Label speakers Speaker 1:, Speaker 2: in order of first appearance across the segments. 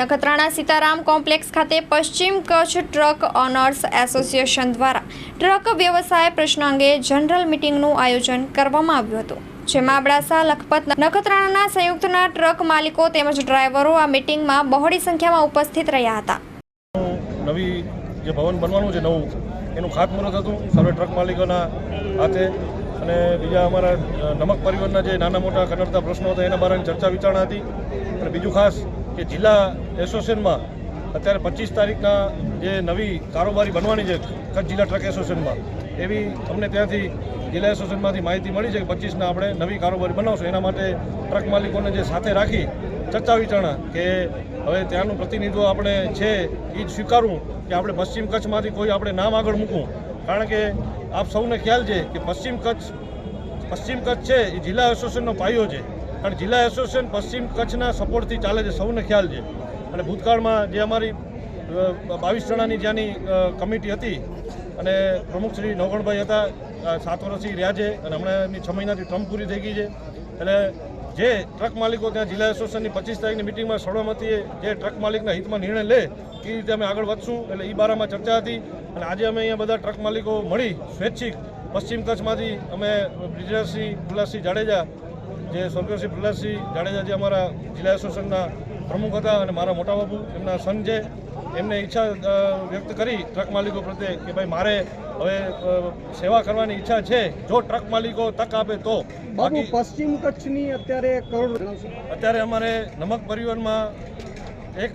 Speaker 1: Nakhatrana Sitaram complex ખાતે પશ્ચિમ Kutch truck owners association દ્વારા ટ્રક વ્યવસાય પ્રશ્ન અંગે જનરલ મિટિંગનું આયોજન કરવામાં આવ્યું હતું. જેમાં અબડાસા, લખપત, નખત્રાણાના સંયુક્તના ટ્રક માલિકો તેમજ ડ્રાઈવરો આ મિટિંગમાં બહોળી સંખ્યામાં ઉપસ્થિત રહ્યા હતા.
Speaker 2: નવી જે ભવન બનવાનું છે નવું, એનું ખાતમુહૂર્ત હતું સર્વે ટ્રક માલિકોના હાથે અને બીજા અમારા નમક પરિવહનના જે નાના મોટા કનડતા પ્રશ્નો હતા એના બારે ચર્ચા વિચારણા હતી. અને બીજું ખાસ કે જિલ્લા એસોસિએશનમાં અત્યારે પચીસ તારીખના જે નવી કારોબારી બનવાની છે કચ્છ જિલ્લા ટ્રક એસોસિએશનમાં, એવી અમને ત્યાંથી જિલ્લા એસોસિએશનમાંથી માહિતી મળી છે કે પચીસના આપણે નવી કારોબારી બનાવશું. એના માટે ટ્રક માલિકોને જે સાથે રાખી ચર્ચા વિચારણા કે હવે ત્યાંનું પ્રતિનિધિત્વ આપણે છે એ જ સ્વીકારવું કે આપણે પશ્ચિમ કચ્છમાંથી કોઈ આપણે નામ આગળ મૂકવું. કારણ કે આપ સૌને ખ્યાલ છે કે પશ્ચિમ કચ્છ પશ્ચિમ કચ્છ છે એ જિલ્લા એસોસિએશનનો પાયો છે. કારણ જિલ્લા એસોસિએશન પશ્ચિમ કચ્છના સપોર્ટથી ચાલે છે, સૌને ખ્યાલ છે. અને ભૂતકાળમાં જે અમારી બાવીસ જણાની જ્યાંની કમિટી હતી અને પ્રમુખ શ્રી નવગણભાઈ હતા સાત વર્ષથી રહ્યા છે અને હમણાં છ મહિનાથી ટર્મ પૂરી થઈ ગઈ છે. એટલે જે ટ્રક માલિકો ત્યાં જિલ્લા એસોસિએશનની પચીસ તારીખની મિટિંગમાં સર્વમતીએ જે ટ્રક માલિકના હિતમાં નિર્ણય લે, એ રીતે અમે આગળ વધશું. એટલે એ બારામાં ચર્ચા હતી અને આજે અમે અહીંયા બધા ટ્રક માલિકો મળી સ્વૈચ્છિક પશ્ચિમ કચ્છમાંથી અમે બ્રિજરાજસિંહ પ્રહલાદસિંહ જાડેજા જે સ્વર્ગસ્થ શ્રી પ્રહલાદસિંહ જાડેજા જે અમારા જિલ્લા એસોસિએશનના પ્રમુખ હતા અને મારા મોટા બાબુ એમના સન છે એમને ઈચ્છા વ્યક્ત કરી ટ્રક માલિકો પ્રત્યે કે ભાઈ મારે હવે સેવા કરવાની ઈચ્છા છે. જો ટ્રક માલિકો તક આપે તો. બાકી
Speaker 3: પશ્ચિમ કચ્છની અત્યારે કરોડ
Speaker 2: અત્યારે અમારે નમક પરિવહનમાં એક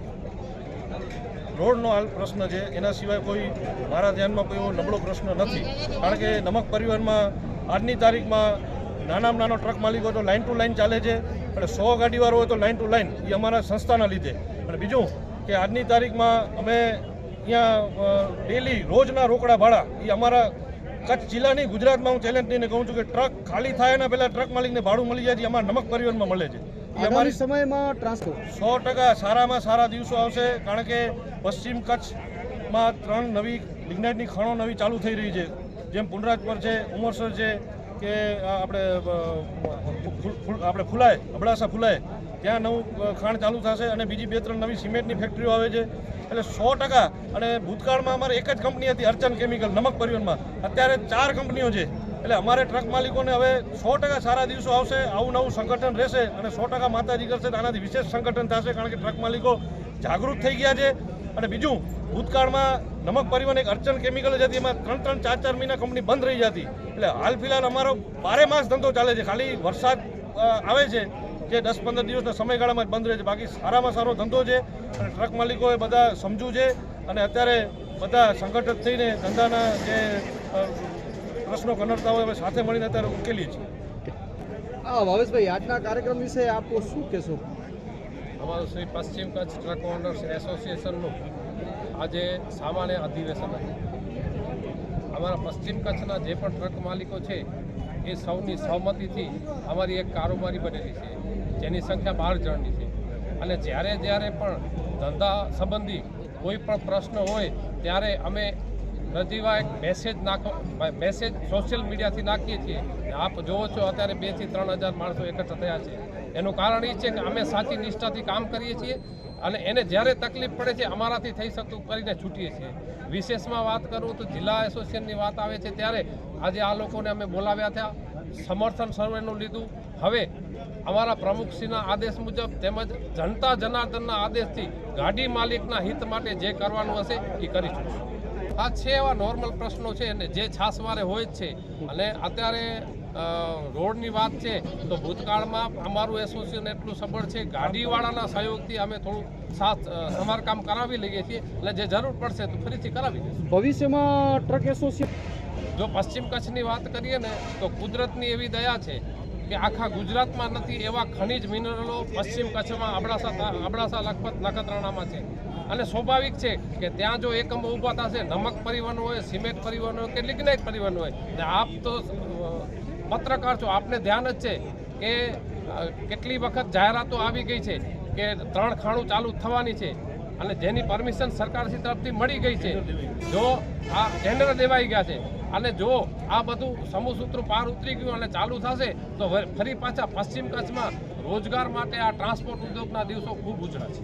Speaker 2: રોડનો હાલ પ્રશ્ન છે. એના સિવાય કોઈ મારા ધ્યાનમાં કોઈ એવો નબળો પ્રશ્ન નથી. કારણ કે નમક પરિવહનમાં આજની તારીખમાં નાનામાં નાનો ટ્રક માલિકો તો લાઇન ટુ લાઇન ચાલે છે. અને સો ગાડીવાળો હોય તો લાઇન ટુ લાઇન એ અમારા સંસ્થાના લીધે. અને બીજું કે આજની તારીખમાં અમે અહીંયા ડેલી રોજના રોકડા ભાડા એ અમારા કચ્છ જિલ્લાની ગુજરાતમાં હું ચેલેન્જ લઈને કહું છું કે ટ્રક ખાલી થાય એના પહેલાં ટ્રક માલિકને ભાડું મળી જાય છે અમારા નમક પરિવહનમાં મળે છે. અમારી
Speaker 3: સમયમાં ટ્રાન્સપોર્ટ
Speaker 2: સો ટકા સારામાં સારા દિવસો આવશે કારણ કે પશ્ચિમ કચ્છમાં ત્રણ નવી લિગ્નાઇટની ખાણો નવી ચાલુ થઈ રહી છે. જેમ પુનરાજપર છે ઉમરસર છે કે આપણે આપણે ફુલાય, અબડાસા ફુલાય. ત્યાં નવું ખાણ ચાલુ થશે અને બીજી બે ત્રણ નવી સિમેન્ટની ફેક્ટરીઓ આવે છે. એટલે સો ટકા, અને ભૂતકાળમાં અમારે એક જ કંપની હતી, અર્ચન કેમિકલ નમક પરિવહનમાં. અત્યારે ચાર કંપનીઓ છે. એટલે અમારે ટ્રક માલિકોને હવે સો ટકા સારા દિવસો આવશે, આવું નવું સંગઠન રહેશે અને સો ટકા માતાજી કરશે તો આનાથી વિશેષ સંગઠન થશે, કારણ કે ટ્રક માલિકો જાગૃત થઈ ગયા છે. અને બીજું, ભૂતકાળમાં નમક પરિવહન એક અર્ચન કેમિકલ જ હતી. એમાં ત્રણ ત્રણ ચાર ચાર મહિના કંપની બંધ રહી જતી. એટલે હાલ ફિલહાલ અમારો બારે માસ ધંધો ચાલે છે. ખાલી વરસાદ આવે છે જે દસ પંદર દિવસના સમયગાળામાં બંધ રહે છે. બાકી સારામાં સારો ધંધો છે અને ટ્રક માલિકોએ બધા સમજવું છે અને અત્યારે બધા સંગઠિત થઈને ધંધાના જે પ્રશ્નો કનડતા હોય અમે સાથે મળીને અત્યારે ઉકેલીએ છીએ.
Speaker 3: હા, ભાવેશભાઈ, આજના કાર્યક્રમ વિશે આપ શું કહેશો?
Speaker 4: અમારું શ્રી પશ્ચિમ કચ્છ ટ્રક ઓનર્સ એસોસિએશનનું આજે સામાન્ય અધિવેશન હતું. અમારા પશ્ચિમ કચ્છના જે પણ ટ્રક માલિકો છે, એ સૌની સહમતિથી અમારી એક કારોબારી બનેલી છે, જેની સંખ્યા બાર જણની છે. અને જ્યારે જ્યારે પણ ધંધા સંબંધી કોઈ પણ પ્રશ્ન હોય, ત્યારે અમે નજીવા એક મેસેજ નાખો મેસેજ સોશિયલ મીડિયાથી નાખીએ છીએ. આપ જોવો છો, અત્યારે બેથી ત્રણ હજાર માણસો એકત્ર થયા છે. એનું કારણ એ છે કે અમે સાચી નિષ્ઠાથી કામ કરીએ છીએ અને એને જ્યારે તકલીફ પડે છે, અમારાથી થઈ શકતું કરીને છૂટીએ છીએ. વિશેષમાં વાત કરું તો જિલ્લા એસોસિએશનની વાત આવે છે, ત્યારે આજે આ લોકોને અમે બોલાવ્યા હતા સમર્થન સર્વેનું લીધું. હવે અમારા પ્રમુખશ્રીના આદેશ મુજબ તેમજ જનતા જનાર્દનના આદેશથી ગાડી માલિકના હિત માટે જે કરવાનું હશે, એ કરીશું. આ છે એવા નોર્મલ પ્રશ્નો છે અને જે છાસવારે હોય જ છે. અને અત્યારે રોડની વાત છે તો ભૂતકાળમાં અમારું એસોસિએશન એટલું સબળ છે ગાડીવાળાના સહયોગથી અમે થોડું સાથ સમારકામ કરાવી લઈએ છીએ. એટલે જે જરૂર પડશે તો ફરીથી કરાવી દઈશું.
Speaker 3: ભવિષ્યમાં ટ્રક એસોસિએશન
Speaker 4: જો પશ્ચિમ કચ્છની વાત કરીએ ને તો કુદરતની એવી દયા છે કે આખા ગુજરાતમાં નથી એવા ખનિજ મિનરલો પશ્ચિમ કચ્છમાં અબડાસા અબડાસા લખપત નખત્રાણામાં છે. અને સ્વાભાવિક છે કે ત્યાં જો એકમો ઊભા થશે, નમક પરિવહન હોય, સિમેન્ટ પરિવહન હોય કે લિગ્નાઇટ પરિવહન હોય, ને આપ તો પત્રકાર છો, આપને ધ્યાન જ છે કે કેટલી વખત જાહેરાતો આવી ગઈ છે કે ત્રણ ખાણું ચાલુ થવાની છે અને જેની પરમિશન સરકારશ્રી તરફથી મળી ગઈ છે. જો આ ટેન્ડર દેવાઈ ગયા છે અને જો આ બધું સમૂહસૂત્ર પાર ઉતરી ગયું અને ચાલુ થશે, તો ફરી પાછા પશ્ચિમ કચ્છમાં રોજગાર માટે આ ટ્રાન્સપોર્ટ ઉદ્યોગના દિવસો ખૂબ ઉજળા છે.